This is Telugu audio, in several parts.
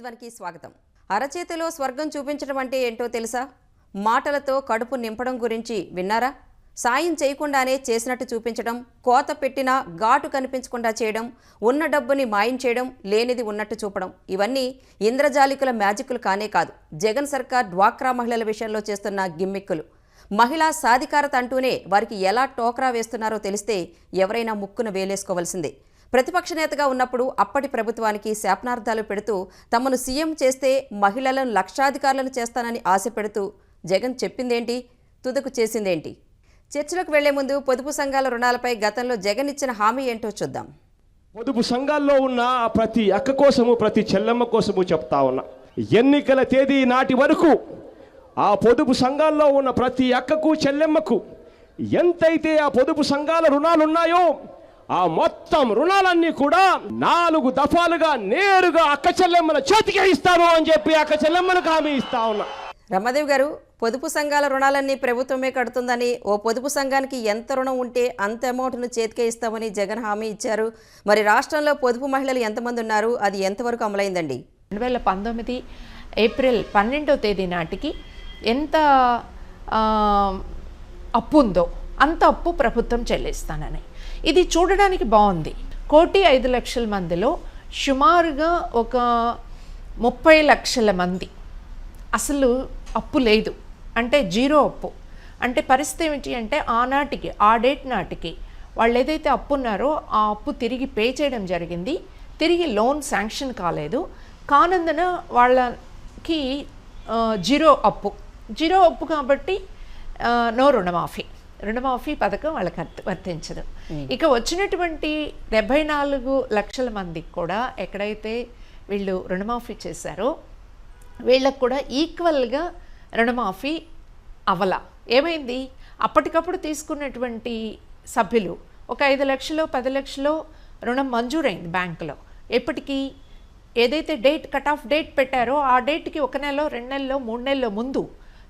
ధ్వనికి స్వాగతం. అరచేతిలో స్వర్గం చూపించడం అంటే ఏంటో తెలుసా? మాటలతో కడుపు నింపడం గురించి విన్నారా? సాయం చేయకుండానే చేసినట్టు చూపించడం కోత పెట్టినా ఘాటు కనిపించకుండా చేయడం ఉన్న డబ్బుని మాయం చేయడం లేనిది ఉన్నట్టు చూపడం ఇవన్నీ ఇంద్రజాలికుల మ్యాజిక్లు కానే కాదు. జగన్ సర్కార్ డ్వాక్రా మహిళల విషయంలో చేస్తున్న గిమ్మిక్కులు. మహిళా సాధికారత అంటూనే వారికి ఎలా టోకరా వేస్తున్నారో తెలిస్తే ఎవరైనా ముక్కున వేలేసుకోవాల్సిందే. ప్రతిపక్ష నేతగా ఉన్నప్పుడు అప్పటి ప్రభుత్వానికి శాపనార్థాలు పెడుతూ తమను సీఎం చేస్తే మహిళలను లక్షాధికారులను చేస్తానని ఆశ పెడుతూ జగన్ చెప్పిందేంటి? తుదకు చేసిందేంటి? చర్చలకు వెళ్ళే ముందు పొదుపు సంఘాల రుణాలపై గతంలో జగన్ ఇచ్చిన హామీ ఏంటో చూద్దాం. పొదుపు సంఘాల్లో ఉన్న ఆ ప్రతి అక్క కోసము ప్రతి చెల్లెమ్మ కోసము చెప్తా ఉన్నా. ఎన్నికల తేదీ నాటి వరకు ఆ పొదుపు సంఘాల్లో ఉన్న ప్రతి అక్కకు చెల్లెమ్మకు ఎంతైతే ఆ పొదుపు సంఘాల రుణాలు ఉన్నాయో ఆ మొత్తం రుణాలన్నీ కూడా నాలుగు దఫాలుగా నేరుగా అక్క చెల్లెమ్మల చేతికే ఇస్తాను అని చెప్పి అక్క చెల్లెమ్మలకు హామీ ఇస్తా ఉన్నా. రమాదేవి గారు పొదుపు సంఘాల రుణాలన్నీ ప్రభుత్వమే కడుతుందని ఓ పొదుపు సంఘానికి ఎంత రుణం ఉంటే అంత అమౌంట్ను చేతికే ఇస్తామని జగన్ హామీ ఇచ్చారు. మరి రాష్ట్రంలో పొదుపు మహిళలు ఎంతమంది ఉన్నారు? అది ఎంతవరకు అమలైందండి? రెండు వేల పంతొమ్మిది ఏప్రిల్ పన్నెండవ తేదీ నాటికి ఎంత అప్పు ఉందో అంత అప్పు ప్రభుత్వం చెల్లిస్తానని. ఇది చూడడానికి బాగుంది. కోటి ఐదు లక్షల మందిలో సుమారుగా ఒక ముప్పై లక్షల మంది. అసలు అప్పు లేదు. అంటే జీరో అప్పు. అంటే పరిస్థితి ఏమిటి అంటే ఆనాటికి ఆ డేట్ నాటికి వాళ్ళు ఏదైతే అప్పు ఉన్నారో ఆ అప్పు తిరిగి పే చేయడం జరిగింది. తిరిగి లోన్ శాంక్షన్ కాలేదు. కానందున వాళ్ళకి జీరో అప్పు. జీరో అప్పు కాబట్టి నో రుణమాఫీ. రుణమాఫీ పథకం వాళ్ళకి వర్త- వర్తించదు. ఇక వచ్చినటువంటి డెబ్బై నాలుగు లక్షల మందికి కూడా ఎక్కడైతే వీళ్ళు రుణమాఫీ చేశారో వీళ్ళకు కూడా ఈక్వల్గా రుణమాఫీ అవల. ఏమైంది? అప్పటికప్పుడు తీసుకున్నటువంటి సభ్యులు ఒక ఐదు లక్షలు పది లక్షలు రుణం మంజూరైంది బ్యాంకులో. ఎప్పటికీ? ఏదైతే డేట్ కట్ ఆఫ్ డేట్ పెట్టారో ఆ డేట్కి ఒక నెలలో రెండు నెలలో మూడు నెలల ముందు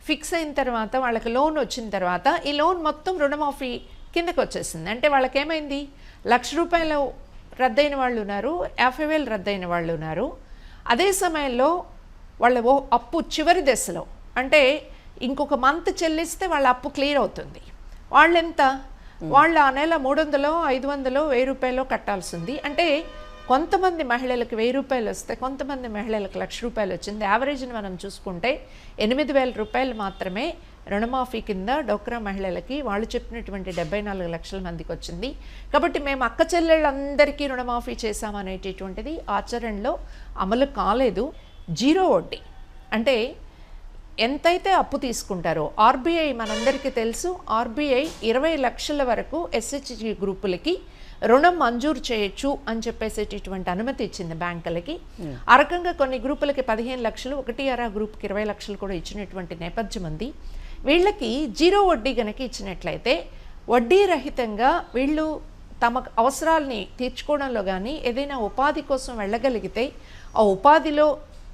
ఫిక్స్ అయిన తర్వాత వాళ్ళకి లోన్ వచ్చిన తర్వాత ఈ లోన్ మొత్తం రుణమాఫీ కిందకు వచ్చేసింది. అంటే వాళ్ళకి ఏమైంది లక్ష రూపాయలు రద్దయిన వాళ్ళు ఉన్నారు యాభై వేలు రద్దయిన వాళ్ళు ఉన్నారు. అదే సమయంలో వాళ్ళ ఓ అప్పు చివరి దశలో అంటే ఇంకొక మంత్ చెల్లిస్తే వాళ్ళ అప్పు క్లియర్ అవుతుంది. వాళ్ళు ఎంత వాళ్ళు ఆ నెల మూడు వందలో ఐదు వందలో వెయ్యి రూపాయలు కట్టాల్సింది అంటే కొంతమంది మహిళలకు వెయ్యి రూపాయలు వస్తే కొంతమంది మహిళలకు లక్ష రూపాయలు వచ్చింది. యావరేజ్ని మనం చూసుకుంటే ఎనిమిది వేల రూపాయలు మాత్రమే రుణమాఫీ కింద డోక్రా మహిళలకి వాళ్ళు చెప్పినటువంటి డెబ్బై నాలుగు లక్షల మందికి వచ్చింది. కాబట్టి మేము అక్క చెల్లెళ్ళందరికీ రుణమాఫీ చేశామనేటటువంటిది ఆచరణలో అమలు కాలేదు. జీరో వడ్డీ. అంటే ఎంతైతే అప్పు తీసుకుంటారో ఆర్బీఐ మనందరికీ తెలుసు ఆర్బీఐ ఇరవై లక్షల వరకు ఎస్హెచ్జి గ్రూపులకి రుణం మంజూరు చేయొచ్చు అని చెప్పేసేటటువంటి అనుమతి ఇచ్చింది బ్యాంకులకి. ఆ రకంగా కొన్ని గ్రూపులకి పదిహేను లక్షలు ఒకటి అరా గ్రూప్కి ఇరవై లక్షలు కూడా ఇచ్చినటువంటి నేపథ్యం ఉంది. వీళ్ళకి జీరో వడ్డీ గనక ఇచ్చినట్లయితే వడ్డీ రహితంగా వీళ్ళు తమ అవసరాల్ని తీర్చుకోవడంలో కానీ ఏదైనా ఉపాధి కోసం వెళ్ళగలిగితే ఆ ఉపాధిలో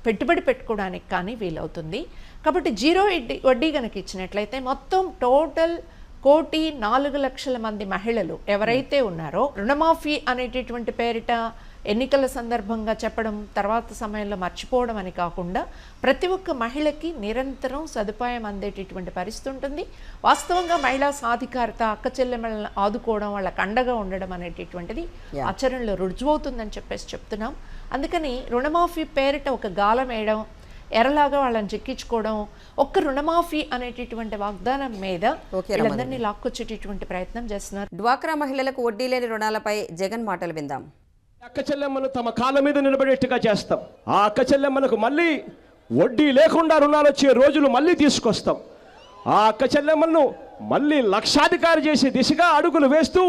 పెట్టుబడి పెట్టుకోవడానికి కానీ వీలవుతుంది. కాబట్టి జీరో వడ్డీ వడ్డీ కనుక ఇచ్చినట్లయితే మొత్తం టోటల్ కోటి నాలుగు లక్షల మంది మహిళలు ఎవరైతే ఉన్నారో రుణమాఫీ అనేటటువంటి పేరిట ఎన్నికల సందర్భంగా చెప్పడం తర్వాత సమయంలో మర్చిపోవడం అని కాకుండా ప్రతి ఒక్క మహిళకి నిరంతరం సదుపాయం అందేటటువంటి పరిస్థితి ఉంటుంది. వాస్తవంగా మహిళా సాధికారత అక్క చెల్లెమ్మలను ఆదుకోవడం వాళ్ళకి అండగా ఉండడం అనేటటువంటిది ఆచరణలో రుజువవుతుందని చెప్పేసి చెప్తున్నాం. అందుకని రుణమాఫీ పేరిట ఒక గాలం వేయడం ఎరలాగా వాళ్ళని చిక్కించుకోవడం ఒక్క రుణమాఫీ అనేటటువంటి వాగ్దానం మీద ఓకే, వీళ్ళందరినీ లాక్కొచ్చేటటువంటి ప్రయత్నం చేస్తున్నారు. డ్వాక్రా మహిళలకు వడ్డీ లేని రుణాలపై జగన్ మాటలు విందాం. అక్క చెల్లెమ్మలు తమ కాళ్ళ మీద నిలబడేట్టుగా చేస్తాం. ఆ అక్క చెల్లెమ్మలకు మళ్ళీ వడ్డీ లేకుండా రుణాలు వచ్చే రోజులు మళ్ళీ తీసుకొస్తాం. ఆ అక్క చెల్లెమ్మలను మళ్ళీ లక్షాధికారి చేసే దిశగా అడుగులు వేస్తూ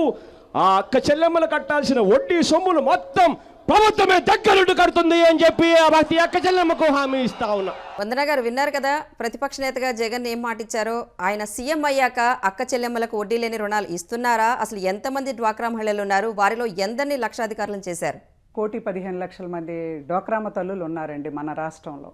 ఆ అక్క చెల్లెమ్మలు కట్టాల్సిన వడ్డీ సొమ్ములు మొత్తం ప్రభుత్వమే దగ్గరుండి కడుతుంది అని చెప్పి ఆ ప్రతి అక్క చెల్లెమ్మకు హామీ ఇస్తా ఉన్నా. వందన గారు విన్నారు కదా ప్రతిపక్ష నేతగా జగన్ ఏం మాటిచ్చారో ఆయన సీఎం అయ్యాక అక్క చెల్లెమ్మలకు వడ్డీ లేని రుణాలు ఇస్తున్నారా? అసలు ఎంతమంది డ్వాక్రా మహిళలు ఉన్నారు? వారిలో ఎందరిని లక్షాధికారులను చేశారు? కోటి పదిహేను లక్షల మంది డోక్రామ తల్లులు ఉన్నారండి మన రాష్ట్రంలో.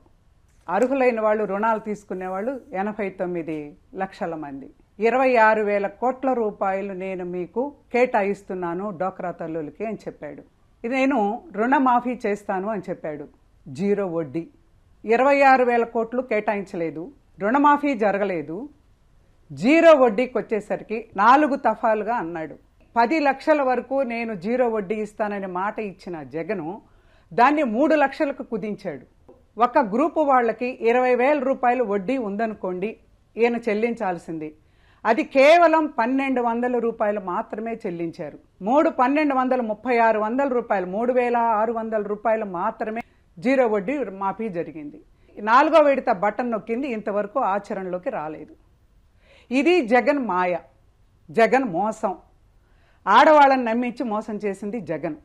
అర్హులైన వాళ్ళు రుణాలు తీసుకునే వాళ్ళు ఎనభై తొమ్మిది లక్షల మంది. ఇరవై ఆరు వేల కోట్ల రూపాయలు నేను మీకు కేటాయిస్తున్నాను డోక్రా తల్లులకి అని చెప్పాడు. ఇది నేను రుణమాఫీ చేస్తాను అని చెప్పాడు. జీరో వడ్డీ. ఇరవై ఆరు వేల కోట్లు కేటాయించలేదు. రుణమాఫీ జరగలేదు. జీరో వడ్డీకి వచ్చేసరికి నాలుగు తఫాలుగా అన్నాడు. పది లక్షల వరకు నేను జీరో వడ్డీ ఇస్తానని మాట ఇచ్చిన జగను దాన్ని మూడు లక్షలకు కుదించాడు. ఒక గ్రూపు వాళ్ళకి ఇరవై వేల రూపాయలు వడ్డీ ఉందనుకోండి ఈయన చెల్లించాల్సింది. అది కేవలం పన్నెండు వందల రూపాయలు మాత్రమే చెల్లించారు. మూడు పన్నెండు వందల ముప్పై ఆరు వందల రూపాయలు మూడు వేల ఆరు వందల రూపాయలు మాత్రమే జీరో వడ్డీ మాఫీ జరిగింది. నాలుగో విడత బటన్ నొక్కింది ఇంతవరకు ఆచరణలోకి రాలేదు. ఇది జగన్ మాయ జగన్ మోసం. ఆడవాళ్ళని నమ్మించి మోసం చేసింది జగన్.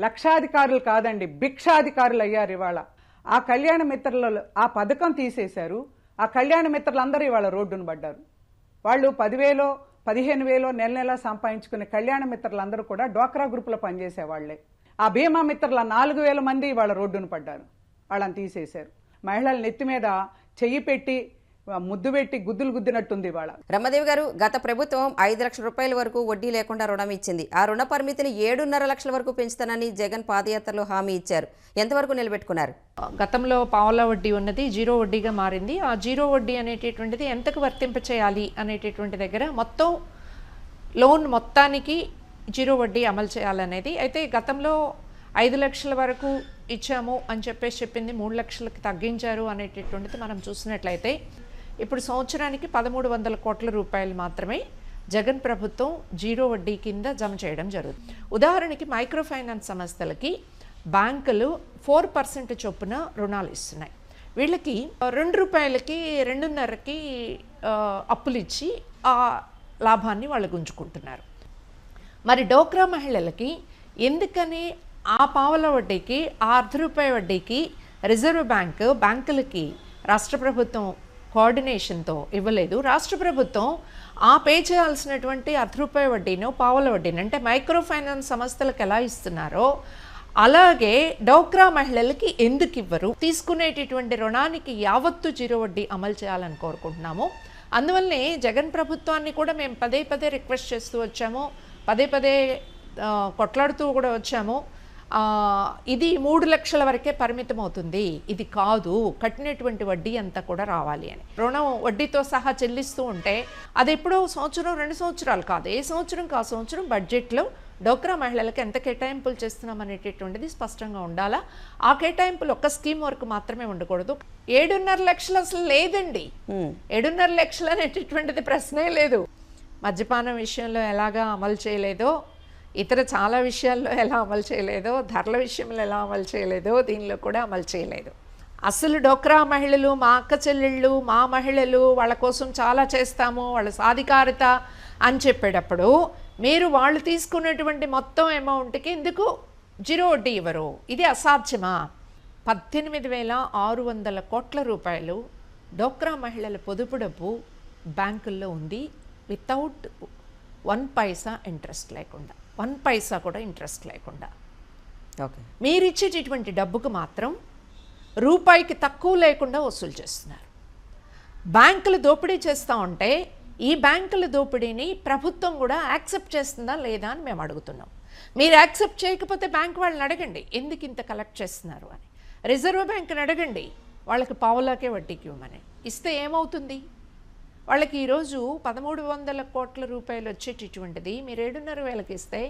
లక్షాధికారులు కాదండి భిక్షాధికారులు అయ్యారు ఇవాళ. ఆ కళ్యాణ మిత్రులలో ఆ పథకం తీసేశారు. ఆ కళ్యాణ మిత్రులందరూ ఇవాళ రోడ్డును పడ్డారు. వాళ్ళు పదివేలో పదిహేను వేలో నెల నెల సంపాదించుకునే కళ్యాణ మిత్రులందరూ కూడా డోక్రా గ్రూపులో పనిచేసేవాళ్ళే. ఆ బీమా మిత్రుల నాలుగు వేల మంది వాళ్ళ రోడ్డును పడ్డారు. వాళ్ళని తీసేశారు. మహిళల నెత్తి మీద చెయ్యి పెట్టి ముద్దు పెట్టి గుద్దులు గుద్దినట్టుంది ఇవాళ. రమ్మదేవి గారు గత ప్రభుత్వం ఐదు లక్షల రూపాయల వరకు వడ్డీ లేకుండా రుణం ఇచ్చింది. ఆ రుణ పరిమితిని ఏడున్నర లక్షల వరకు పెంచుతానని జగన్ పాదయాత్రలో హామీ ఇచ్చారు. ఎంతవరకు నిలబెట్టుకున్నారు? గతంలో పావుల వడ్డీ ఉన్నది జీరో వడ్డీగా మారింది. ఆ జీరో వడ్డీ అనేటటువంటిది ఎంతకు వర్తింప చేయాలి అనేటటువంటి దగ్గర మొత్తం లోన్ మొత్తానికి జీరో వడ్డీ అమలు చేయాలనేది. అయితే గతంలో ఐదు లక్షల వరకు ఇచ్చాము అని చెప్పేసి చెప్పింది మూడు లక్షలకి తగ్గించారు అనేటటువంటిది మనం చూసినట్లయితే ఇప్పుడు సంవత్సరానికి పదమూడు వందల కోట్ల రూపాయలు మాత్రమే జగన్ ప్రభుత్వం జీరో వడ్డీ కింద జమ చేయడం జరుగుతుంది. ఉదాహరణకి మైక్రో ఫైనాన్స్ సంస్థలకి బ్యాంకులు ఫోర్ పర్సెంట్ చొప్పున రుణాలు ఇస్తున్నాయి. వీళ్ళకి రెండు రూపాయలకి రెండున్నరకి అప్పులు ఇచ్చి ఆ లాభాన్ని వాళ్ళు గుంజుకుంటున్నారు. మరి డోక్రా మహిళలకి ఎందుకని ఆ పావల వడ్డీకి ఆ అర్ధ రూపాయి వడ్డీకి రిజర్వ్ బ్యాంక్ బ్యాంకులకి రాష్ట్ర ప్రభుత్వం కోఆర్డినేషన్తో ఇవ్వలేదు. రాష్ట్ర ప్రభుత్వం ఆ పే చేయాల్సినటువంటి అర్ధ రూపాయి వడ్డీను పావల వడ్డీని అంటే మైక్రో ఫైనాన్స్ సంస్థలకు ఎలా ఇస్తున్నారో అలాగే డోక్రా మహిళలకి ఎందుకు ఇవ్వరు? తీసుకునేటటువంటి రుణానికి యావత్తు జీరో వడ్డీ అమలు చేయాలని కోరుకుంటున్నాము. అందువల్లనే జగన్ ప్రభుత్వాన్ని కూడా మేము పదే పదే రిక్వెస్ట్ చేస్తూ వచ్చాము. పదే పదే కొట్లాడుతూ కూడా వచ్చాము. ఇది మూడు లక్షల వరకే పరిమితం అవుతుంది ఇది కాదు కట్టినటువంటి వడ్డీ అంతా కూడా రావాలి అని. రుణం వడ్డీతో సహా చెల్లిస్తూ ఉంటే అది ఎప్పుడో సంవత్సరం రెండు సంవత్సరాలు కాదు. ఏ సంవత్సరం కా సంవత్సరం బడ్జెట్లో డోక్రా మహిళలకు ఎంత కేటాయింపులు చేస్తున్నాం అనేటటువంటిది స్పష్టంగా ఉండాలా? ఆ కేటాయింపులు ఒక్క స్కీమ్ వరకు మాత్రమే ఉండకూడదు. ఏడున్నర లక్షలు అసలు లేదండి. ఏడున్నర లక్షలు అనేటటువంటిది ప్రశ్నే లేదు. మద్యపానం విషయంలో ఎలాగా అమలు చేయలేదో ఇతర చాలా విషయాల్లో ఎలా అమలు చేయలేదో ధరల విషయంలో ఎలా అమలు చేయలేదో దీనిలో కూడా అమలు చేయలేదు. అసలు డోక్రా మహిళలు మా అక్క చెల్లెళ్ళు మా మహిళలు వాళ్ళ కోసం చాలా చేస్తాము వాళ్ళ సాధికారత అని చెప్పేటప్పుడు మీరు వాళ్ళు తీసుకున్నటువంటి మొత్తం అమౌంట్కి ఎందుకు జీరో వడ్డీ ఇవ్వరు. ఇది అసాధ్యమా? పద్దెనిమిది వేల ఆరు వందల కోట్ల రూపాయలు డోక్రా మహిళల పొదుపు డబ్బు బ్యాంకుల్లో ఉంది వితౌట్ వన్ పైసా ఇంట్రెస్ట్ లేకుండా. వన్ పైసా కూడా ఇంట్రెస్ట్ లేకుండా. ఓకే. మీరిచ్చేటటువంటి డబ్బుకు మాత్రం రూపాయికి తక్కువ లేకుండా వసూలు చేస్తున్నారు. బ్యాంకులు దోపిడీ చేస్తూ ఉంటే ఈ బ్యాంకుల దోపిడీని ప్రభుత్వం కూడా యాక్సెప్ట్ చేస్తుందా లేదా అని మేము అడుగుతున్నాం. మీరు యాక్సెప్ట్ చేయకపోతే బ్యాంక్ వాళ్ళని అడగండి ఎందుకు ఇంత కలెక్ట్ చేస్తున్నారు అని. రిజర్వ్ బ్యాంక్ని అడగండి వాళ్ళకి పావులాకే వడ్డీకి ఇవ్వమని. ఇస్తే ఏమవుతుంది? వాళ్ళకి ఈరోజు పదమూడు వందల కోట్ల రూపాయలు వచ్చేటటువంటిది. మీరు ఏడున్నర వేలకి ఇస్తే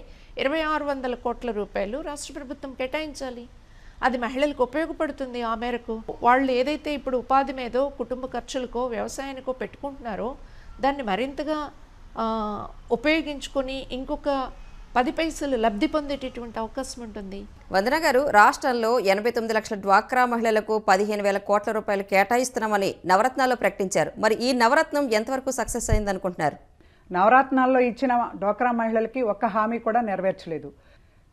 ఇరవై ఆరు వందల కోట్ల రూపాయలు రాష్ట్ర ప్రభుత్వం కేటాయించాలి. అది మహిళలకు ఉపయోగపడుతుంది ఆ మేరకు. వాళ్ళు ఏదైతే ఇప్పుడు ఉపాధి మీదో కుటుంబ ఖర్చులకో వ్యవసాయానికో పెట్టుకుంటున్నారో దాన్ని మరింతగా ఉపయోగించుకొని ఇంకొక పది పైసలు లబ్ధి పొందేటటువంటి అవకాశం ఉంటుంది. వందన గారు రాష్ట్రంలో ఎనభై తొమ్మిది లక్షల డ్వాక్రా మహిళలకు పదిహేను వేల కోట్ల రూపాయలు కేటాయిస్తున్నామని నవరత్నాల్లో ప్రకటించారు. మరి ఈ నవరత్నం ఎంతవరకు సక్సెస్ అయింది అనుకుంటున్నారు? నవరత్నాల్లో ఇచ్చిన డోక్రా మహిళలకి ఒక్క హామీ కూడా నెరవేర్చలేదు.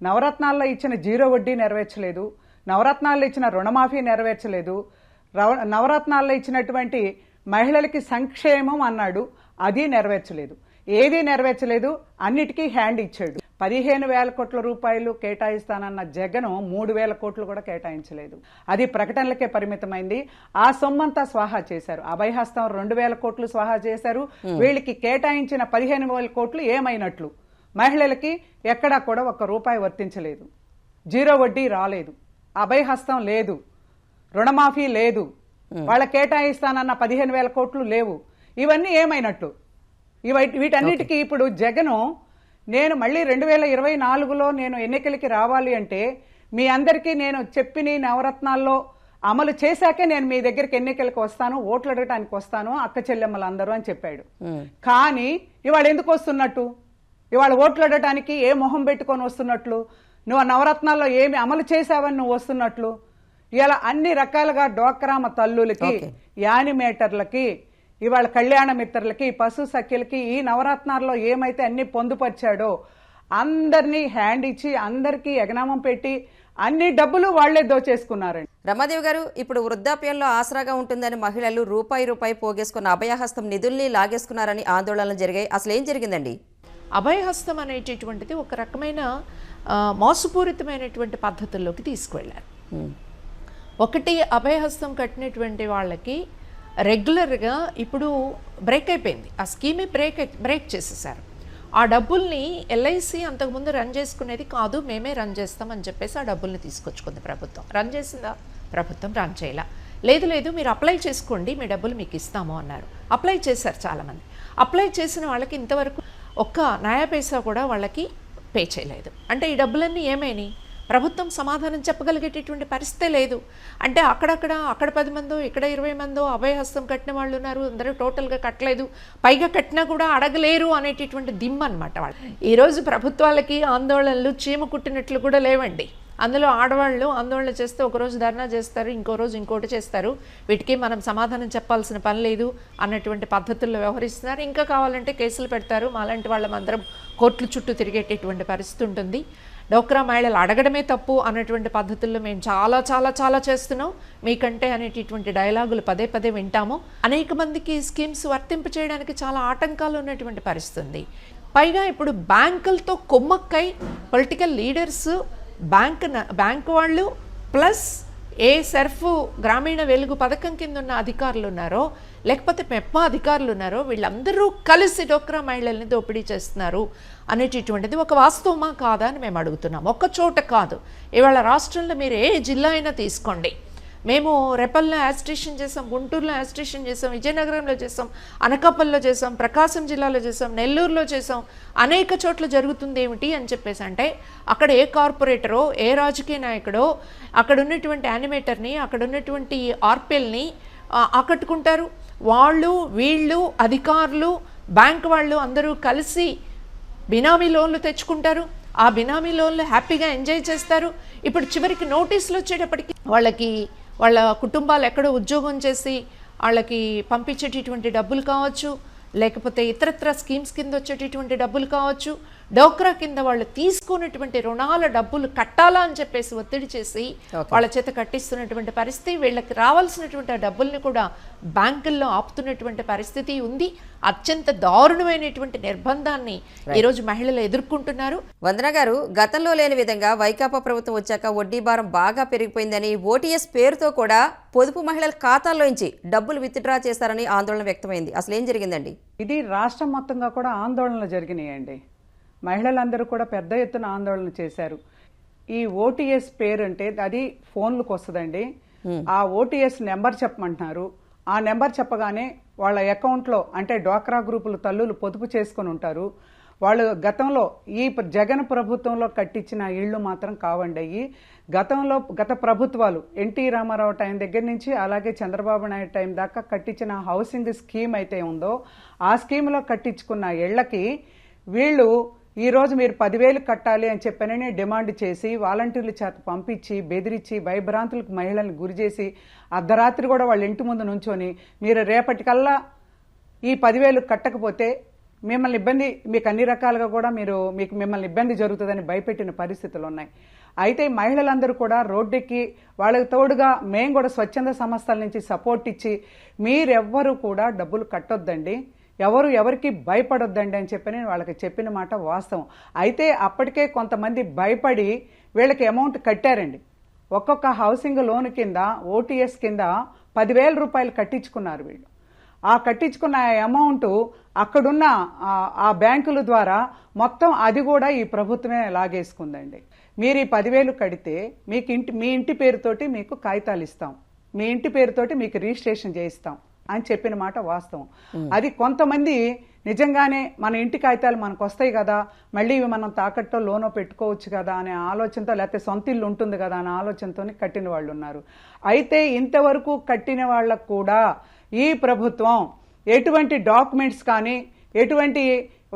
నవరత్నాల్లో ఇచ్చిన జీరో వడ్డీ నెరవేర్చలేదు. నవరత్నాల్లో ఇచ్చిన రుణమాఫీ నెరవేర్చలేదు. రవ- నవరత్నాల్లో ఇచ్చినటువంటి మహిళలకి సంక్షేమం అన్నాడు అది నెరవేర్చలేదు. ఏది నెరవేర్చలేదు అన్నిటికీ హ్యాండ్ ఇచ్చాడు. పదిహేను వేల కోట్ల రూపాయలు కేటాయిస్తానన్న జగన్ మూడు వేల కోట్లు కూడా కేటాయించలేదు. అది ప్రకటనలకే పరిమితమైంది. ఆ సొమ్మంతా స్వాహా చేశారు. అభయహస్తం రెండు వేల కోట్లు స్వాహా చేశారు. వీళ్ళకి కేటాయించిన పదిహేను వేల కోట్లు ఏమైనట్లు? మహిళలకి ఎక్కడా కూడా ఒక్క రూపాయి వర్తించలేదు. జీరో వడ్డీ రాలేదు. అభయహస్తం లేదు. రుణమాఫీ లేదు. వాళ్ళ కేటాయిస్తానన్న పదిహేను వేల కోట్లు లేవు. ఇవన్నీ ఏమైనట్టు ఇవ వీటన్నిటికీ ఇప్పుడు జగను నేను మళ్ళీ రెండు వేల ఇరవై నాలుగులో నేను ఎన్నికలకి రావాలి అంటే మీ అందరికీ నేను చెప్పిన నవరత్నాల్లో అమలు చేశాకే నేను మీ దగ్గరికి ఎన్నికలకు వస్తాను ఓట్లు అడగటానికి వస్తాను అక్క చెల్లెమ్మలు అందరూ అని చెప్పాడు. కానీ ఇవాళ ఎందుకు వస్తున్నట్టు? ఇవాళ ఓట్లు అడగటానికి ఏ మొహం పెట్టుకొని వస్తున్నట్లు? నువ్వు నవరత్నాల్లో ఏమి అమలు చేశావని నువ్వు వస్తున్నట్లు? ఇలా అన్ని రకాలుగా డోక్రామ తల్లులకి యానిమేటర్లకి ఇవాళ కళ్యాణ మిత్రులకి పశు సఖ్యులకి ఈ నవరత్నాల్లో ఏమైతే అన్ని పొందుపరిచాడో అందరినీ హ్యాండ్ ఇచ్చి అందరికీ ఎగనామం పెట్టి అన్ని డబ్బులు వాళ్ళే దోచేసుకున్నారండి. రమాదేవి గారు ఇప్పుడు వృద్ధాప్యంలో ఆసరాగా ఉంటుందని మహిళలు రూపాయి రూపాయి పోగేసుకున్న అభయహస్తం నిధుల్ని లాగేసుకున్నారని ఆందోళనలు జరిగాయి. అసలు ఏం జరిగిందండి? అభయహస్తం అనేటటువంటిది ఒక రకమైన మోసపూరితమైనటువంటి పద్ధతుల్లోకి తీసుకువెళ్ళారు. ఒకటి అభయహస్తం కట్టినటువంటి వాళ్ళకి రెగ్యులర్గా ఇప్పుడు బ్రేక్ అయిపోయింది. ఆ స్కీమే బ్రేక్ బ్రేక్ చేసేసారు. ఆ డబ్బుల్ని ఎల్ఐసి అంతకుముందు రన్ చేసుకునేది కాదు మేమే రన్ చేస్తామని చెప్పేసి ఆ డబ్బుల్ని తీసుకొచ్చుకుంది ప్రభుత్వం. రన్ చేసిందా? ప్రభుత్వం రన్ చేయాల. లేదు లేదు మీరు అప్లై చేసుకోండి మీ డబ్బులు మీకు ఇస్తాము అన్నారు. అప్లై చేశారు చాలామంది. అప్లై చేసిన వాళ్ళకి ఇంతవరకు ఒక్క నయా పైసా కూడా వాళ్ళకి పే చేయలేదు. అంటే ఈ డబ్బులన్నీ ఏమైనాయి? ప్రభుత్వం సమాధానం చెప్పగలిగేటటువంటి పరిస్థితే లేదు. అంటే అక్కడక్కడ అక్కడ పది మందో ఇక్కడ ఇరవై మందో అభయహస్తం కట్టిన వాళ్ళు ఉన్నారు. అందరూ టోటల్గా కట్టలేదు. పైగా కట్టినా కూడా అడగలేరు అనేటటువంటి దిమ్మ అనమాట వాళ్ళు. ఈరోజు ప్రభుత్వాలకి ఆందోళనలు చీమ కుట్టినట్లు కూడా లేవండి. అందులో ఆడవాళ్ళు ఆందోళన చేస్తే ఒకరోజు ధర్నా చేస్తారు ఇంకో రోజు ఇంకోటి చేస్తారు. వీటికి మనం సమాధానం చెప్పాల్సిన పని లేదు అన్నటువంటి పద్ధతుల్లో వ్యవహరిస్తున్నారు. ఇంకా కావాలంటే కేసులు పెడతారు. మాలాంటి వాళ్ళమందరం కోర్టుల చుట్టూ తిరిగేటటువంటి పరిస్థితి ఉంటుంది. డోక్రా మహిళలు అడగడమే తప్పు అన్నటువంటి పద్ధతుల్లో మేము చాలా చాలా చాలా చేస్తున్నాం. మీకంటే అనేటటువంటి డైలాగులు పదే పదే వింటాము. అనేక మందికి స్కీమ్స్ వర్తింప చేయడానికి చాలా ఆటంకాలు ఉన్నటువంటి పరిస్థితుంది. పైగా ఇప్పుడు బ్యాంకులతో కొమ్మక్కై పొలిటికల్ లీడర్స్ బ్యాంక్ బ్యాంక్ వాళ్ళు ప్లస్ ఏ సెర్ఫ్ గ్రామీణ వెలుగు పథకం కింద ఉన్న అధికారులు ఉన్నారో లేకపోతే మెప్మా అధికారులు ఉన్నారో వీళ్ళందరూ కలిసి డోక్రా మహిళల్ని దోపిడీ చేస్తున్నారు అనేటటువంటిది ఒక వాస్తవమా కాదా అని మేము అడుగుతున్నాం. ఒక్క చోట కాదు. ఇవాళ రాష్ట్రంలో మీరు ఏ జిల్లా అయినా తీసుకోండి. మేము రెపల్లో యాజిటేషన్ చేసాం గుంటూరులో యాజిటేషన్ చేసాం విజయనగరంలో చేసాం అనకాపల్లిలో చేసాం ప్రకాశం జిల్లాలో చేసాం నెల్లూరులో చేసాం అనేక చోట్ల జరుగుతుంది ఏమిటి అని చెప్పేసి అంటే అక్కడ ఏ కార్పొరేటరో ఏ రాజకీయ నాయకుడో అక్కడ ఉన్నటువంటి యానిమేటర్ని అక్కడ ఉన్నటువంటి ఆర్పిల్ని ఆకట్టుకుంటారు. వాళ్ళు వీళ్ళు అధికారులు బ్యాంక్ వాళ్ళు అందరూ కలిసి బినామీ లోన్లు తెచ్చుకుంటారు. ఆ బినామీ లోన్లు హ్యాపీగా ఎంజాయ్ చేస్తారు. ఇప్పుడు చివరికి నోటీసులు వచ్చేటప్పటికి వాళ్ళకి వాళ్ళ కుటుంబాలు ఎక్కడో ఉద్యోగం చేసి వాళ్ళకి పంపించేటటువంటి డబ్బులు కావచ్చు లేకపోతే ఇతరత్ర స్కీమ్స్ కింద వచ్చేటటువంటి డబ్బులు కావచ్చు డోక్రా కింద వాళ్ళు తీసుకున్నటువంటి రుణాల డబ్బులు కట్టాలా అని చెప్పేసి ఒత్తిడి చేసి వాళ్ళ చేత కట్టిస్తున్నటువంటి పరిస్థితి వీళ్ళకి రావాల్సినటువంటి ఆ డబ్బుల్ని కూడా బ్యాంకుల్లో ఆపుతున్నటువంటి పరిస్థితి ఉంది. అత్యంత దారుణమైనటువంటి నిర్బంధాన్ని ఈరోజు మహిళలు ఎదుర్కొంటున్నారు. వందన గారు గతంలో లేని విధంగా వైకాపా ప్రభుత్వం వచ్చాక వడ్డీ భారం బాగా పెరిగిపోయిందని ఓటీఎస్ పేరుతో కూడా పొదుపు మహిళల ఖాతాల్లోంచి డబ్బులు విత్డ్రా చేశారని ఆందోళన వ్యక్తమైంది. అసలు ఏం జరిగిందండి? ఇది రాష్ట్రం మొత్తంగా కూడా ఆందోళనలు జరిగినాయండి. మహిళలందరూ కూడా పెద్ద ఎత్తున ఆందోళన చేశారు. ఈ ఓటీఎస్ పేరు అంటే అది ఫోన్లకు వస్తుందండి. ఆ ఓటీఎస్ నెంబర్ చెప్పమంటున్నారు. ఆ నెంబర్ చెప్పగానే వాళ్ళ అకౌంట్లో అంటే డ్వాక్రా గ్రూపులు తల్లులు పొదుపు చేసుకొని ఉంటారు. వాళ్ళు గతంలో ఈ జగన్ ప్రభుత్వంలో కట్టించిన ఇళ్ళు మాత్రం కావండి అయ్యి గతంలో గత ప్రభుత్వాలు ఎన్టీ రామారావు టైం దగ్గర నుంచి అలాగే చంద్రబాబు నాయుడు టైం దాకా కట్టించిన హౌసింగ్ స్కీమ్ అయితే ఉందో ఆ స్కీమ్లో కట్టించుకున్న ఇళ్ళకి వీళ్ళు ఈ రోజు మీరు పదివేలు కట్టాలి అని చెప్పననే డిమాండ్ చేసి వాలంటీర్ల చేత పంపించి బెదిరించి భయభ్రాంతులకు మహిళలను గురి చేసి అర్ధరాత్రి కూడా వాళ్ళ ఇంటి ముందు నుంచొని మీరు రేపటికల్లా ఈ పదివేలు కట్టకపోతే మిమ్మల్ని ఇబ్బంది మీకు అన్ని రకాలుగా కూడా మీరు మీకు మిమ్మల్ని ఇబ్బంది జరుగుతుందని భయపెట్టిన పరిస్థితులు ఉన్నాయి. అయితే మహిళలందరూ కూడా రోడ్డెక్కి వాళ్ళకి తోడుగా మేము కూడా స్వచ్ఛంద సంస్థల నుంచి సపోర్ట్ ఇచ్చి మీరెవ్వరూ కూడా డబ్బులు కట్టొద్దండి. ఎవరు ఎవరికి భయపడొద్దండి అని చెప్పి నేను వాళ్ళకి చెప్పిన మాట వాస్తవం. అయితే అప్పటికే కొంతమంది భయపడి వీళ్ళకి అమౌంట్ కట్టారండి. ఒక్కొక్క హౌసింగ్ లోన్ కింద ఓటీఎస్ కింద పదివేల రూపాయలు కట్టించుకున్నారు వీళ్ళు. ఆ కట్టించుకున్న అమౌంట్ అక్కడున్న ఆ- ఆ బ్యాంకుల ద్వారా మొత్తం అది కూడా ఈ ప్రభుత్వమే లాగేసుకుందండి. మీరు ఈ పదివేలు కడితే మీకు ఇంటి మీ ఇంటి పేరుతోటి మీకు కాగితాలు ఇస్తాం. మీ ఇంటి పేరుతోటి మీకు రిజిస్ట్రేషన్ చేయిస్తాం. అని చెప్పిన మాట వాస్తవం. అది కొంతమంది నిజంగానే మన ఇంటి కాగితాలు మనకు వస్తాయి కదా మళ్ళీ ఇవి మనం తాకట్టో లోనో పెట్టుకోవచ్చు కదా అనే ఆలోచనతో లేకపోతే సొంత ఇల్లు ఉంటుంది కదా అనే ఆలోచనతో కట్టిన వాళ్ళు ఉన్నారు. అయితే ఇంతవరకు కట్టిన వాళ్ళకు కూడా ఈ ప్రభుత్వం ఎటువంటి డాక్యుమెంట్స్ కానీ ఎటువంటి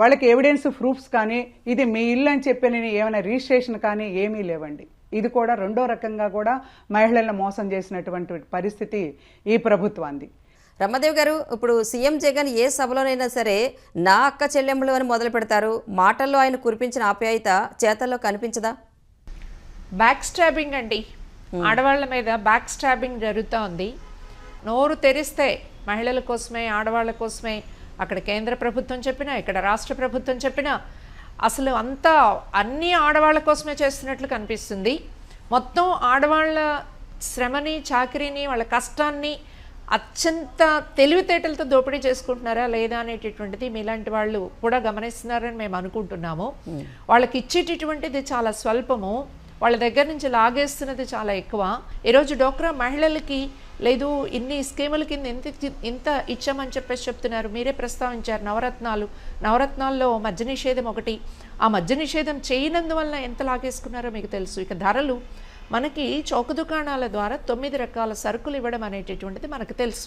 వాళ్ళకి ఎవిడెన్స్ ప్రూఫ్స్ కానీ ఇది మీ ఇల్లు అని చెప్పి నేను ఏమైనా రిజిస్ట్రేషన్ కానీ ఏమీ లేవండి. ఇది కూడా రెండో రకంగా కూడా మహిళలను మోసం చేసినటువంటి పరిస్థితి ఈ ప్రభుత్వాన్ని రమ్మదేవ్ గారు ఇప్పుడు సీఎం జగన్ ఏ సభలోనైనా సరే నా అక్క చెల్లెమ్మలు అని మొదలు పెడతారు. మాటల్లో ఆయన కురిపించిన ఆప్యాయత చేతల్లో కనిపించదా? బ్యాక్ స్టాబింగ్ అండి. ఆడవాళ్ళ మీద బ్యాక్ స్టాబింగ్ జరుగుతూ ఉంది నోరు తెరిస్తే మహిళల కోసమే ఆడవాళ్ళ కోసమే అక్కడ కేంద్ర ప్రభుత్వం చెప్పినా ఇక్కడ రాష్ట్ర ప్రభుత్వం చెప్పినా అసలు అంతా అన్ని ఆడవాళ్ళ కోసమే చేస్తున్నట్లు కనిపిస్తుంది. మొత్తం ఆడవాళ్ళ శ్రమని చాకరీని వాళ్ళ కష్టాన్ని అత్యంత తెలివితేటలతో దోపిడీ చేసుకుంటున్నారా లేదా అనేటటువంటిది మీలాంటి వాళ్ళు కూడా గమనిస్తున్నారని మేము అనుకుంటున్నాము. వాళ్ళకి ఇచ్చేటటువంటిది చాలా స్వల్పము. వాళ్ళ దగ్గర నుంచి లాగేస్తున్నది చాలా ఎక్కువ. ఈరోజు డోక్రా మహిళలకి లేదు ఇన్ని స్కీముల కింద ఎంత ఇంత ఇచ్చామని చెప్పేసి చెప్తున్నారు. మీరే ప్రస్తావించారు నవరత్నాలు. నవరత్నాల్లో మద్య నిషేధం ఒకటి. ఆ మద్య నిషేధం చేయనందువల్ల ఎంత లాగేసుకున్నారో మీకు తెలుసు. ఇక ధరలు మనకి చౌక దుకాణాల ద్వారా తొమ్మిది రకాల సరుకులు ఇవ్వడం అనేటటువంటిది మనకు తెలుసు.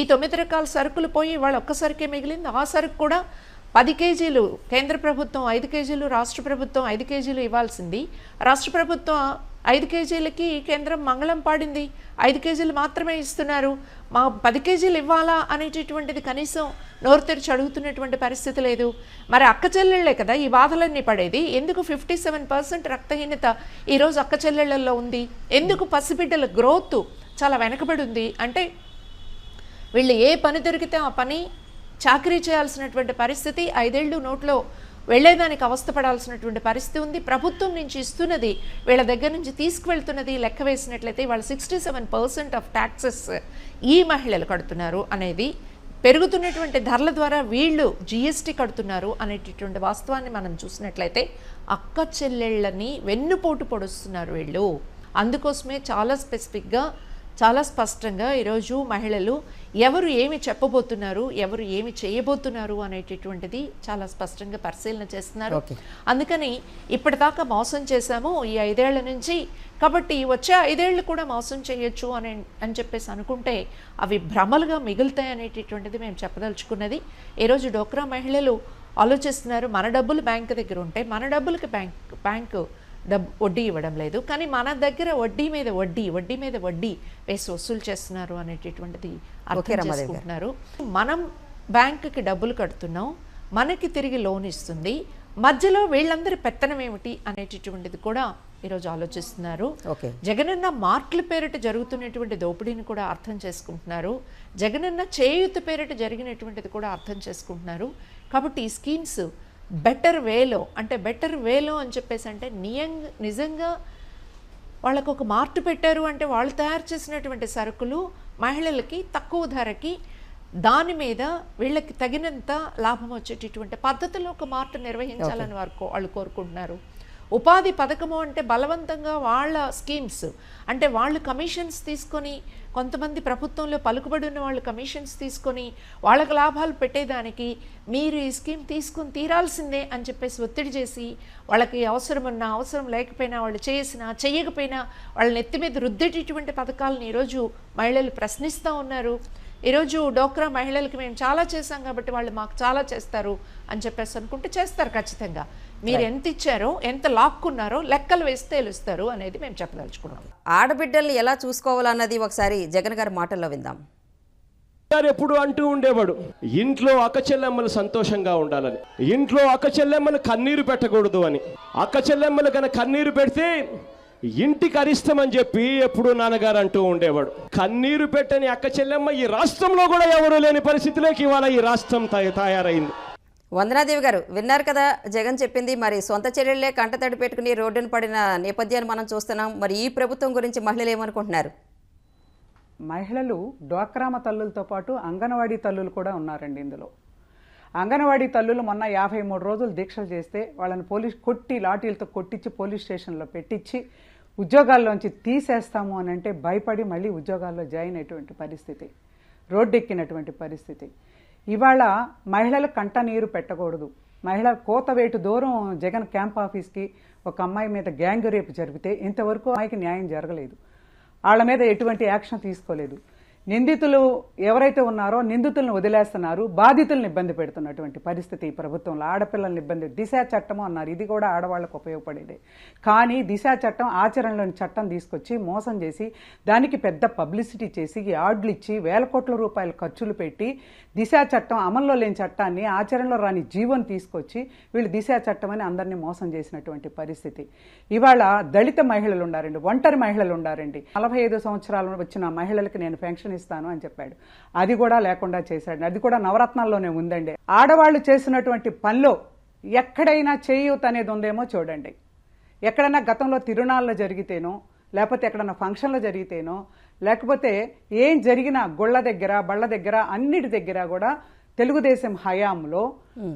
ఈ తొమ్మిది రకాల సరుకులు పోయి వాళ్ళు ఒక్కసరికే మిగిలింది. ఆ సరుకు కూడా పది కేజీలు కేంద్ర ప్రభుత్వం ఐదు కేజీలు రాష్ట్ర ప్రభుత్వం ఐదు కేజీలు ఇవ్వాల్సింది. రాష్ట్ర ప్రభుత్వం ఐదు కేజీలకి కేంద్రం మంగళం పాడింది. ఐదు కేజీలు మాత్రమే ఇస్తున్నారు. మా పది కేజీలు ఇవ్వాలా అనేటటువంటిది కనీసం నోరు తెరిచి అడుగుతున్నటువంటి పరిస్థితి లేదు. మరి అక్క చెల్లెళ్ళే కదా ఈ బాధలన్నీ పడేది. ఎందుకు ఫిఫ్టీ సెవెన్ పర్సెంట్ రక్తహీనత ఈరోజు అక్క చెల్లెళ్ళల్లో ఉంది? ఎందుకు పసిబిడ్డల గ్రోత్ చాలా వెనకబడి ఉంది అంటే వీళ్ళు ఏ పని దొరికితే ఆ పని చాకరీ చేయాల్సినటువంటి పరిస్థితి ఐదేళ్ళు నోట్లో వెళ్ళేదానికి అవస్థపడాల్సినటువంటి పరిస్థితి ఉంది. ప్రభుత్వం నుంచి ఇస్తున్నది వీళ్ళ దగ్గర నుంచి తీసుకువెళ్తున్నది లెక్క వేసినట్లయితే వాళ్ళ sixty seven percent of taxes ఈ మహిళలు కడుతున్నారు అనేది పెరుగుతున్నటువంటి ధరల ద్వారా వీళ్ళు జిఎస్టీ కడుతున్నారు అనేటటువంటి వాస్తవాన్ని మనం చూసినట్లయితే అక్క చెల్లెళ్ళని వెన్నుపోటు పొడుస్తున్నారు వీళ్ళు. అందుకోసమే చాలా స్పెసిఫిక్గా చాలా స్పష్టంగా ఈరోజు మహిళలు ఎవరు ఏమి చెప్పబోతున్నారు ఎవరు ఏమి చేయబోతున్నారు అనేటటువంటిది చాలా స్పష్టంగా పరిశీలన చేస్తున్నారు. అందుకని ఇప్పటిదాకా మోసం చేశాము ఈ ఐదేళ్ళ నుంచి కాబట్టి వచ్చే ఐదేళ్ళు కూడా మోసం చేయొచ్చు అని అని చెప్పేసి అనుకుంటే అవి భ్రమలుగా మిగులుతాయి అనేటటువంటిది మేము చెప్పదలుచుకున్నది. ఈరోజు డోక్రా మహిళలు ఆలోచిస్తున్నారు మన డబ్బులు బ్యాంక్ దగ్గర ఉంటే మన డబ్బులకి బ్యాంక్ బ్యాంకు డబ్ వడ్డీ ఇవ్వడం లేదు. కానీ మన దగ్గర వడ్డీ మీద వడ్డీ వడ్డీ మీద వడ్డీ వేసి వసూలు చేస్తున్నారు అనేటటువంటిది అర్థం. చేసుకుంటున్నారు. మనం బ్యాంకుకి డబ్బులు కడుతున్నాం మనకి తిరిగి లోన్ ఇస్తుంది మధ్యలో వీళ్ళందరి పెత్తనం ఏమిటి అనేటటువంటిది కూడా ఈరోజు ఆలోచిస్తున్నారు. జగనన్న మార్కుల పేరిట జరుగుతున్నటువంటి దోపిడీని కూడా అర్థం చేసుకుంటున్నారు. జగనన్న చేయూత పేరిట జరిగినటువంటిది కూడా అర్థం చేసుకుంటున్నారు. కాబట్టి ఈ స్కీమ్స్ బెటర్ వేలో అంటే బెటర్ వేలో అని చెప్పేసి అంటే నియంగా నిజంగా వాళ్ళకు ఒక మార్టు పెట్టారు అంటే వాళ్ళు తయారు చేసినటువంటి సరుకులు మహిళలకి తక్కువ ధరకి దాని మీద వీళ్ళకి తగినంత లాభం వచ్చేటటువంటి పద్ధతిలో ఒక మార్టు నిర్వహించాలని వారు వాళ్ళు కోరుకుంటున్నారు. ఉపాధి పథకము అంటే బలవంతంగా వాళ్ళ స్కీమ్స్ అంటే వాళ్ళు కమిషన్స్ తీసుకొని కొంతమంది ప్రభుత్వంలో పలుకుబడి ఉన్న వాళ్ళు కమిషన్స్ తీసుకొని వాళ్ళకి లాభాలు పెట్టేదానికి మీరు ఈ స్కీమ్ తీసుకుని తీరాల్సిందే అని చెప్పేసి ఒత్తిడి చేసి వాళ్ళకి అవసరం ఉన్నా అవసరం లేకపోయినా వాళ్ళు చేసినా చేయకపోయినా వాళ్ళని ఎత్తి మీద రుద్దేటటువంటి పథకాలను ఈరోజు మహిళలు ప్రశ్నిస్తూ ఉన్నారు. ఈరోజు డోక్రా మహిళలకి మేము చాలా చేశాం కాబట్టి వాళ్ళు మాకు చాలా చేస్తారు అని చెప్పేసి అనుకుంటే చేస్తారు ఖచ్చితంగా. మీరు ఎంత ఇచ్చారో ఎంత లాక్కున్నారో లెక్కలు వేస్తే తెలుస్తారు అనేది మేము చెప్పదలుచుకున్నాం. ఆడబిడ్డల్ని ఎలా చూసుకోవాలన్నది ఒకసారి జగన్ గారి మాటల్లో విందాం. గారు ఎప్పుడు అంటూ ఉండేవాడు ఇంట్లో అక్క చెల్లెమ్మలు సంతోషంగా ఉండాలని ఇంట్లో అక్క చెల్లెమ్మలు కన్నీరు పెట్టకూడదు అని అక్క చెల్లెమ్మలు కనుక కన్నీరు పెడితే ఇంటికి అరిష్టమని చెప్పి ఎప్పుడు నాన్నగారు అంటూ ఉండేవాడు. కన్నీరు పెట్టని అక్క చెల్లెమ్మ ఈ రాష్ట్రంలో కూడా ఎవరు లేని పరిస్థితిలోకి ఇవాళ ఈ రాష్ట్రం తయ- తయారైంది. వందనాదేవి గారు విన్నారు కదా జగన్ చెప్పింది. మరి సొంత చెల్లెళ్ళే కంటతడి పెట్టుకుని రోడ్డున పడిన నేపథ్యాన్ని మనం చూస్తున్నాం. మరి ఈ ప్రభుత్వం గురించి మహిళలు ఏమనుకుంటున్నారు? మహిళలు డ్వాక్రామ తల్లులతో పాటు అంగన్వాడీ తల్లులు కూడా ఉన్నారండి ఇందులో. అంగన్వాడీ తల్లులు మొన్న యాభై మూడు రోజులు దీక్షలు చేస్తే వాళ్ళని పోలీస్ కొట్టి లాఠీలతో కొట్టించి పోలీస్ స్టేషన్లో పెట్టించి ఉద్యోగాల్లోంచి తీసేస్తాము అని అంటే భయపడి మళ్ళీ ఉద్యోగాల్లో జాయిన్ అయ్యేటువంటి పరిస్థితి రోడ్డెక్కినటువంటి పరిస్థితి. ఇవాళ మహిళలు కంట నీరు పెట్టకూడదు. మహిళ కోతవేటు దూరం జగన్ క్యాంప్ ఆఫీస్కి ఒక అమ్మాయి మీద గ్యాంగ్ రేపు జరిపితే ఇంతవరకు అమ్మాయికి న్యాయం జరగలేదు. వాళ్ళ మీద ఎటువంటి యాక్షన్ తీసుకోలేదు. నిందితులు ఎవరైతే ఉన్నారో నిందితులను వదిలేస్తున్నారు బాధితులను ఇబ్బంది పెడుతున్నటువంటి పరిస్థితి ఈ ప్రభుత్వంలో. ఆడపిల్లలను ఇబ్బంది దిశ చట్టము అన్నారు. ఇది కూడా ఆడవాళ్ళకు ఉపయోగపడేది. కానీ దిశ చట్టం ఆచరణలోని చట్టం తీసుకొచ్చి మోసం చేసి దానికి పెద్ద పబ్లిసిటీ చేసి యార్డులు ఇచ్చి వేల కోట్ల రూపాయల ఖర్చులు పెట్టి దిశ చట్టం అమల్లో లేని చట్టాన్ని ఆచరణలో రాని జీవన్ తీసుకొచ్చి వీళ్ళు దిశ చట్టం అని అందరినీ మోసం చేసినటువంటి పరిస్థితి. ఇవాళ దళిత మహిళలు ఉండారండి ఒంటరి మహిళలు ఉండారండి. నలభై ఐదు సంవత్సరాలు వచ్చిన మహిళలకు నేను పెన్షన్ ఇస్తాను అని చెప్పాడు. అది కూడా లేకుండా చేశాడు అది కూడా నవరత్నాల్లోనే ఉందండి. ఆడవాళ్ళు చేసినటువంటి పనిలో ఎక్కడైనా చేయూత అనేది ఉందేమో చూడండి. ఎక్కడైనా గతంలో తిరునాళ్ళలో జరిగితేనో లేకపోతే ఎక్కడన్నా ఫంక్షన్లో జరిగితేనో లేకపోతే ఏం జరిగినా గుళ్ళ దగ్గర బళ్ళ దగ్గర అన్నిటి దగ్గర కూడా తెలుగుదేశం హయాంలో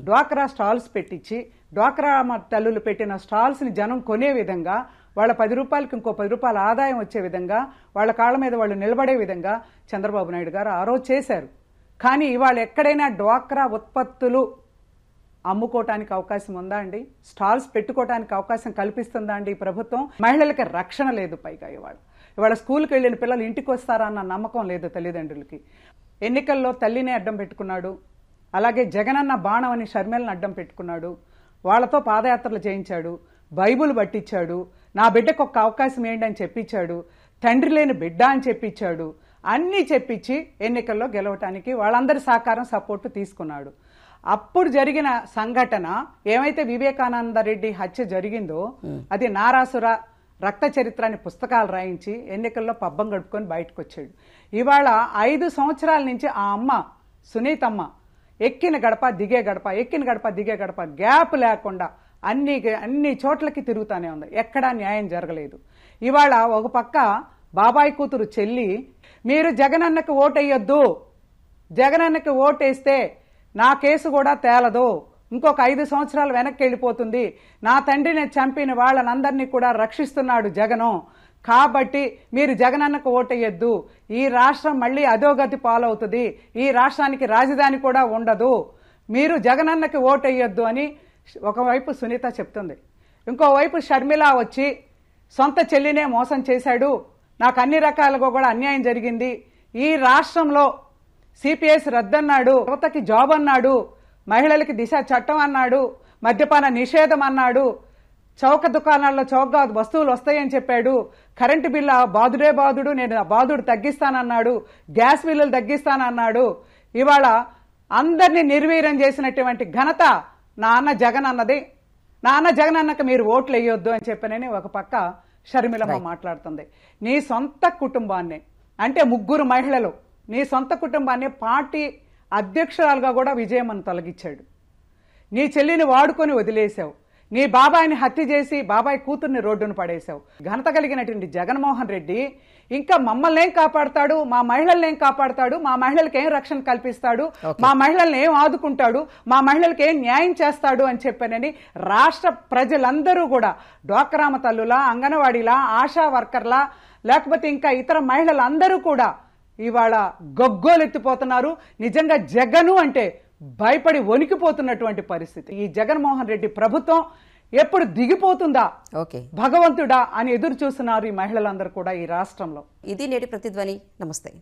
డ్వాక్రా స్టాల్స్ పెట్టించి డ్వాక్రా తల్లులు పెట్టిన స్టాల్స్ని జనం కొనే విధంగా వాళ్ళ పది రూపాయలకి ఇంకో పది రూపాయల ఆదాయం వచ్చే విధంగా వాళ్ళ కాళ్ళ మీద వాళ్ళు నిలబడే విధంగా చంద్రబాబు నాయుడు గారు ఆ రోజు చేశారు. కానీ ఇవాళ ఎక్కడైనా డ్వాక్రా ఉత్పత్తులు అమ్ముకోవటానికి అవకాశం ఉందా అండి? స్టాల్స్ పెట్టుకోవటానికి అవకాశం కల్పిస్తుందా అండి ఈ ప్రభుత్వం? మహిళలకి రక్షణ లేదు పైగా ఇవాళ. ఇవాళ స్కూల్కి వెళ్ళిన పిల్లలు ఇంటికి వస్తారా అన్న నమ్మకం లేదు తల్లిదండ్రులకి. ఎన్నికల్లో తల్లిని అడ్డం పెట్టుకున్నాడు. అలాగే జగనన్న బాణం అని షర్మిలను అడ్డం పెట్టుకున్నాడు. వాళ్ళతో పాదయాత్రలు చేయించాడు. బైబుల్ పట్టించాడు. నా బిడ్డకు ఒక్క అవకాశం ఏంటి అని చెప్పించాడు. తండ్రి లేని బిడ్డ అని చెప్పించాడు. అన్నీ చెప్పించి ఎన్నికల్లో గెలవటానికి వాళ్ళందరి సహకారం సపోర్టు తీసుకున్నాడు. అప్పుడు జరిగిన సంఘటన ఏమైతే వివేకానంద రెడ్డి హత్య జరిగిందో అది నారాసుర రక్త చరిత్ర అని పుస్తకాలు రాయించి ఎన్నికల్లో పబ్బం గడుపుకొని బయటకు వచ్చాడు ఇవాళ ఐదు సంవత్సరాల నుంచి ఆ అమ్మ సునీతమ్మ ఎక్కిన గడప దిగే గడప ఎక్కిన గడప దిగే గడప గ్యాప్ లేకుండా అన్ని అన్ని చోట్లకి తిరుగుతానే ఉంది. ఎక్కడా న్యాయం జరగలేదు. ఇవాళ ఒక పక్క బాబాయ్ కూతురు చెల్లి మీరు జగనన్నకు ఓటేయొద్దు. జగనన్నకి ఓటేస్తే నా కేసు కూడా తేలదు. ఇంకొక ఐదు సంవత్సరాలు వెనక్కి వెళ్ళిపోతుంది. నా తండ్రిని చంపిన వాళ్ళనందరినీ కూడా రక్షిస్తున్నాడు జగను. కాబట్టి మీరు జగనన్నకు ఓటేయొద్దు. ఈ రాష్ట్రం మళ్ళీ అధోగతి పాలవుతుంది. ఈ రాష్ట్రానికి రాజధాని కూడా ఉండదు. మీరు జగనన్నకి ఓటేయొద్దు అని ఒకవైపు సునీత చెప్తుంది ఇంకోవైపు షర్మిల వచ్చి సొంత చెల్లినే మోసం చేశాడు నాకు అన్ని రకాలుగా కూడా అన్యాయం జరిగింది ఈ రాష్ట్రంలో సిపిఎస్ రద్దన్నాడు యువతకి జాబ్ అన్నాడు మహిళలకి దిశ చట్టం అన్నాడు మద్యపాన నిషేధం అన్నాడు చౌక దుకాణాల్లో చౌకగా వస్తువులు వస్తాయని చెప్పాడు కరెంటు బిల్లు బాదుడే బాదుడు నేను బాదుడు తగ్గిస్తానన్నాడు గ్యాస్ బిల్లులు తగ్గిస్తానన్నాడు ఇవాళ అందరినీ నిర్వీర్యం చేసినటువంటి ఘనత నా అన్న జగన్ అన్నది నా అన్న జగన్ అన్నకు మీరు ఓట్లు వేయొద్దు అని చెప్పనని ఒక పక్క షర్మిలమ్మ మాట్లాడుతుంది. నీ సొంత కుటుంబాన్ని అంటే ముగ్గురు మహిళలు నీ సొంత కుటుంబాన్ని పార్టీ అధ్యక్షురాలుగా కూడా విజయమ్మను తొలగించాడు. నీ చెల్లిని వాడుకొని వదిలేశావు. నీ బాబాయిని హత్య చేసి బాబాయ్ కూతుర్ని రోడ్డును పడేశావు. ఘనత కలిగినటువంటి జగన్మోహన్ రెడ్డి ఇంకా మమ్మల్ని ఏం కాపాడతాడు? మా మహిళల్ని ఏం కాపాడతాడు? మా మహిళలకు ఏం రక్షణ కల్పిస్తాడు? మా మహిళల్ని ఏం ఆదుకుంటాడు? మా మహిళలకు ఏం న్యాయం చేస్తాడు అని చెప్పానని రాష్ట్ర ప్రజలందరూ కూడా డోక్రామ తల్లులా అంగన్వాడీలా ఆశా వర్కర్లా లేకపోతే ఇంకా ఇతర మహిళలందరూ కూడా ఇవాళ గొగ్గోలెత్తిపోతున్నారు. నిజంగా జగను అంటే భయపడి వణికిపోతున్నటువంటి పరిస్థితి. ఈ జగన్మోహన్ రెడ్డి ప్రభుత్వం ఎప్పుడు దిగిపోతుందా? ఓకే. భగవంతుడా అని ఎదురు చూస్తున్నారు ఈ మహిళలందరూ కూడా ఈ రాష్ట్రంలో. ఇది నేటి ప్రతిధ్వని. నమస్తే.